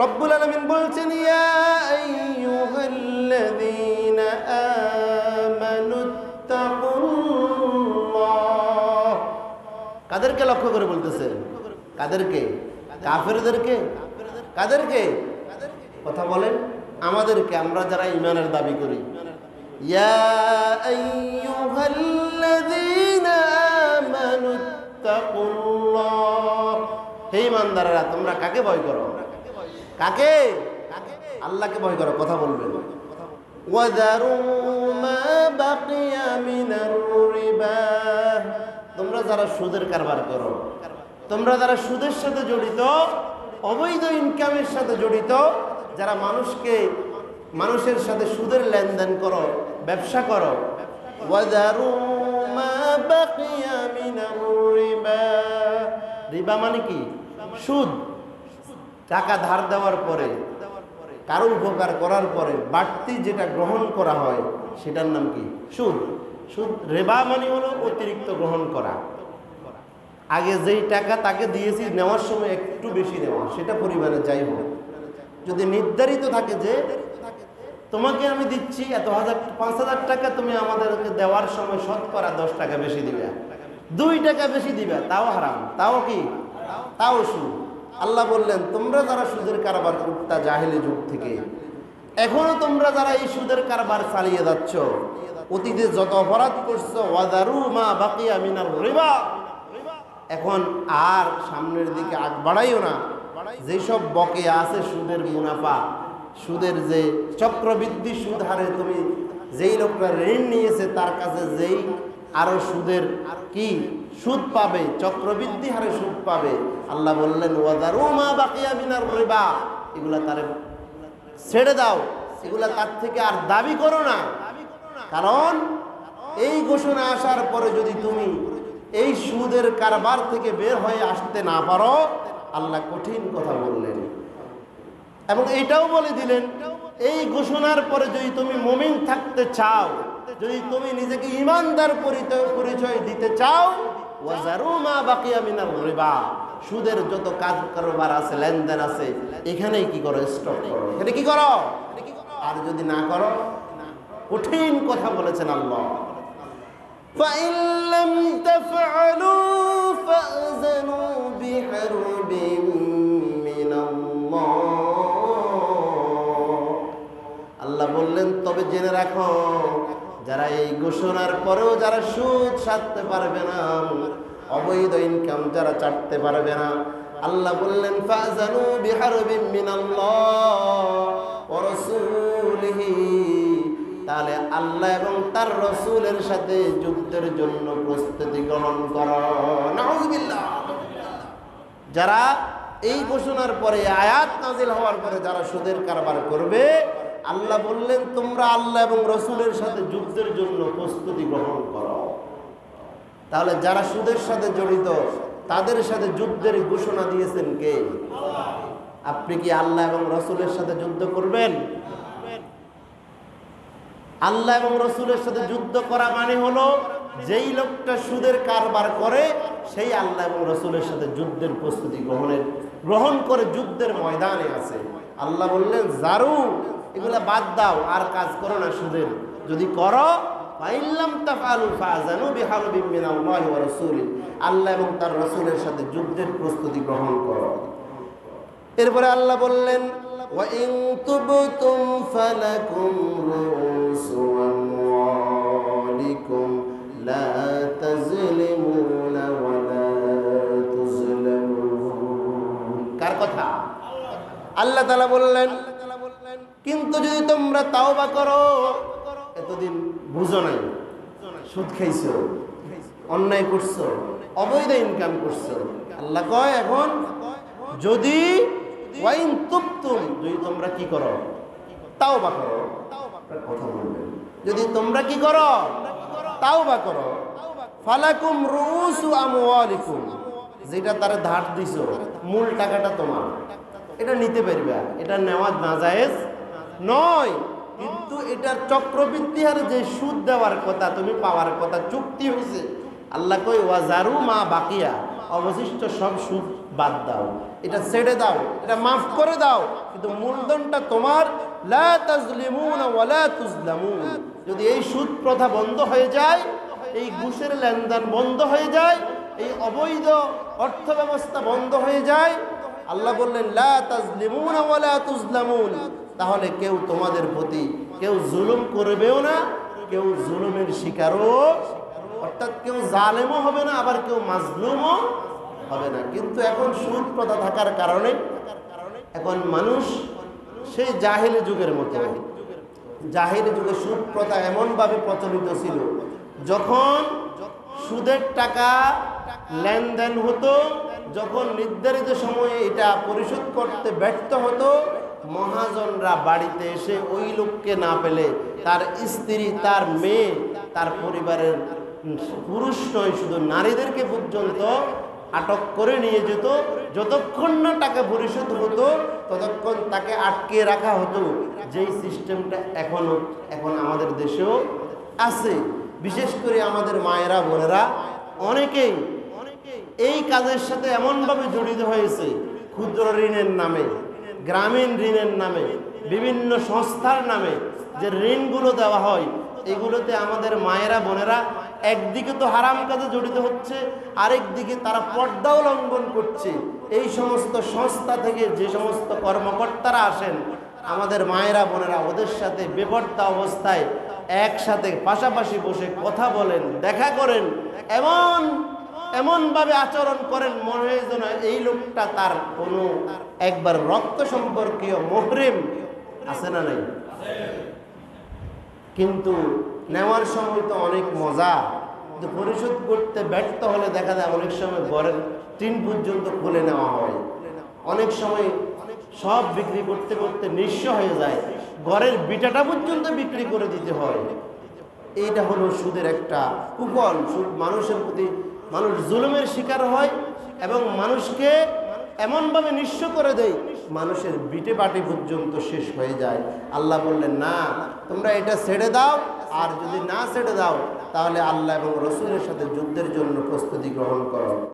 রব্বুল আলমিন বলছেন কাদেরকে লক্ষ্য করে বলতেছে? কাদেরকে? কাফেরদেরকে? কাদেরকে? কথা বলেন, আমাদেরকে, আমরা যারা ইমানের দাবি করি। হে ইমানদারেরা তোমরা কাকে ভয় করো? কাকে? আল্লাহকে ভয় করো, কথা বলবেন তোমরা যারা সুদের কারবার করো, তোমরা যারা সুদের সাথে জড়িত, অবৈধ ইনকামের সাথে জড়িত, যারা মানুষকে, মানুষের সাথে সুদের লেনদেন করো, ব্যবসা করো রিবা মানে কি? সুদ। টাকা ধার দেওয়ার পরে কারও উপকার করার পরে, বাড়তি যেটা গ্রহণ করা হয়, সেটার নাম কি? সুদ। সুদ, রেবা মানে হলো অতিরিক্ত গ্রহণ করা। আগে যেই টাকা তাকে দিয়েছি, নেওয়ার সময় একটু বেশি নেওয়া, সেটা পরিমাণে যাই হোক। যদি নির্ধারিত থাকে যে, তোমাকে আমি দিচ্ছি এত হাজার, পাঁচ হাজার টাকা তুমি আমাদেরকে দেওয়ার সময় শতকরা দশ টাকা বেশি দিবে। দুই টাকা বেশি দিবে, তাও হারাম। তাও কি? তাও সুদ। আল্লাহ বললেন, তোমরা যারা সুদের কারবার করতা জাহেলি যুগ থেকে, এখনও তোমরা যারা এই সুদের কারবার চালিয়ে যাচ্ছ, অতীতে যত অপরাধ করছ ওয়াদারু মা বাকিয়া মিনাল রিবা, এখন আর সামনের দিকে আগ বাড়াইও না। যেসব বকে আছে সুদের মুনাফা, সুদের যে চক্রবৃদ্ধি সুদ হারে তুমি যেই লোকটা ঋণ নিয়েছে, তার কাছে যেই আরও সুদের কি? সুদ পাবে, চক্রবৃদ্ধি হারে সুদ পাবে। আল্লাহ বললেন এগুলা তারে ছেড়ে দাও। এগুলা তার থেকে আর দাবি করো না। কারণ এই ঘোষণা আসার পরে যদি তুমি এই সুদের কারবার থেকে বের হয়ে আসতে না পারো, আল্লাহ কঠিন কথা বললেন। এবং এটাও বলে দিলেন, এই ঘোষণার পরে যদি তুমি মমিন থাকতে চাও যদি তুমি নিজেকে ইমানদার পরিচয় পরিচয় দিতে চাও ওয়াজারু মা বাকিয়া মিনার রিবা সুদের যত কাজ কারবার আছে লেনদেন আছে এখানেই কি করো স্টপ করো এখানে কি করো আর যদি না করো কঠিন কথা বলেছেন আল্লাহ فإن لم تفعلوا فأذنوا بحرب من الله আল্লাহ বললেন তবে জেনে রাখো যারা এই ঘোষণার পরেও যারা সুদ সারতে পারবে না, অবৈধ ইনকাম যারা চাটতে পারবে না, আল্লাহ বললেন, ফাজানু বিহারবিন মিনাল্লাহ রাসূলিহি। তাহলে আল্লাহ এবং তার রসুলের সাথে যুদ্ধের জন্য প্রস্তুতি গ্রহণ কর। নাউজুবিল্লাহ যারা এই ঘোষণার পরে আয়াত নাজিল হওয়ার পরে যারা সুদের কারবার করবে আল্লাহ বললেন, তোমরা আল্লাহ এবং রসুলের সাথে যুদ্ধের জন্য প্রস্তুতি গ্রহণ করো। তাহলে যারা সুদের সাথে জড়িত, তাদের সাথে যুদ্ধের ঘোষণা দিয়েছেন কে? আপনি কি আল্লাহ এবং রসুলের সাথে যুদ্ধ করবেন? আল্লাহ এবং রসুলের সাথে যুদ্ধ করা মানে হলো, যেই লোকটা সুদের কারবার করে, সেই আল্লাহ এবং রসুলের সাথে যুদ্ধের প্রস্তুতি গ্রহণের, গ্রহণ করে যুদ্ধের ময়দানে আছে। আল্লাহ বললেন, জারু এগুলা বাদ দাও, আর কাজ করো না সুদের। যদি করো আল্লাহ এবং তার রসুলের সাথে যুদ্ধের প্রস্তুতি গ্রহণ করো। এরপরে আল্লাহ বললেন লা কার কথা? আল্লাহ বললেন কিন্তু যদি তোমরা তাও বা করো, এতদিন বুঝো নাই, সুদ খাইছো, অন্যায় করছ, অবৈধ ইনকাম করছ। আল্লাহ কয় এখন, যদি ওয়াইন তুপ্তুম যদি তোমরা কি করো তাও বা করো কথা বলবেন যদি তোমরা কি করো তাও বা করো, ফালাকুম রুসু আমওয়ালিকুম, যেটা তার ধার দিছো, মূল টাকাটা তোমার। এটা নিতে পারবে, এটা নেওয়া না জায়েজ। নয়। কিন্তু এটার চক্রবৃদ্ধি হারে যে সুদ দেওয়ার কথা, তুমি পাওয়ার কথা, চুক্তি হয়েছে আল্লাহ কই ওয়াজারু মা বাকিয়া। অবশিষ্ট সব সুদ বাদ দাও। এটা ছেড়ে দাও, এটা মাফ করে দাও। কিন্তু মূলধনটা তোমার। লা তাজলিমুন ওয়ালা তুজলামুন। যদি এই সুদ প্রথা বন্ধ হয়ে যায়, এই ঘুষের লেনদেন বন্ধ হয়ে যায়, এই অবৈধ অর্থ ব্যবস্থা বন্ধ হয়ে যায়, আল্লাহ বললেন, লা তাজলিমুন ওয়ালা তুজলামুন। তাহলে কেউ তোমাদের প্রতি কেউ জুলুম করবেও না, কেউ জুলুমের শিকারও অর্থাৎ কেউ জালেমও হবে না, আবার কেউ মাজলুমও হবে না। কিন্তু এখন সুদ প্রথা থাকার কারণে এখন মানুষ সেই জাহেলি যুগের মতো। জাহেলি যুগে সুদ প্রথা এমনভাবে প্রচলিত ছিল, যখন সুদের টাকা লেনদেন হতো, যখন নির্ধারিত সময়ে এটা পরিশোধ করতে ব্যর্থ হতো মহাজনরা বাড়িতে এসে ওই লোককে না পেলে তার স্ত্রী, তার মেয়ে, তার পরিবারের পুরুষ নয়, শুধু নারীদেরকে পর্যন্ত আটক করে নিয়ে যেত। যতক্ষণ না টাকা পরিশোধ হতো, ততক্ষণ তাকে আটকে রাখা হতো। যেই সিস্টেমটা এখনও এখন আমাদের দেশেও আছে। বিশেষ করে আমাদের মায়েরা, বোনেরা, অনেকেই এই কাজের সাথে এমনভাবে জড়িত হয়েছে, ক্ষুদ্র ঋণের নামে। গ্রামীণ ঋণের নামে, বিভিন্ন সংস্থার নামে যে ঋণগুলো দেওয়া হয়, এগুলোতে আমাদের মায়েরা, বোনেরা একদিকে তো হারাম কাজে জড়িত হচ্ছে আরেক দিকে তারা পর্দাও লঙ্ঘন করছে। এই সমস্ত সংস্থা থেকে যে সমস্ত কর্মকর্তারা আসেন, আমাদের মায়েরা, বোনেরা ওদের সাথে বেপর্দা অবস্থায় একসাথে পাশাপাশি বসে কথা বলেন, দেখা করেন, এমন এমনভাবে আচরণ করেন, মনে হয় যেন এই লোকটা তার কোনো একবার রক্ত সম্পর্কীয় মোহরেম আছে না নাই? কিন্তু নেওয়ার সময় তো অনেক মজা। পরিশোধ করতে ব্যর্থ হলে দেখা যায় অনেক সময় ঘরের টিন পর্যন্ত খুলে নেওয়া হয়। অনেক সময় সব বিক্রি করতে করতে নিঃস্ব হয়ে যায়। ঘরের বিটাটা পর্যন্ত বিক্রি করে দিতে হয়। এইটা হলো সুদের একটা কুফল। সুদ মানুষের প্রতি মানুষ জুলুমের শিকার হয় এবং মানুষকে এমনভাবে নিঃস্ব করে দেয়, মানুষের বিটে বাটি পর্যন্ত শেষ হয়ে যায়। আল্লাহ বললেন, না, তোমরা এটা ছেড়ে দাও, আর যদি না ছেড়ে দাও, তাহলে আল্লাহ এবং রসুলের সাথে যুদ্ধের জন্য প্রস্তুতি গ্রহণ করো।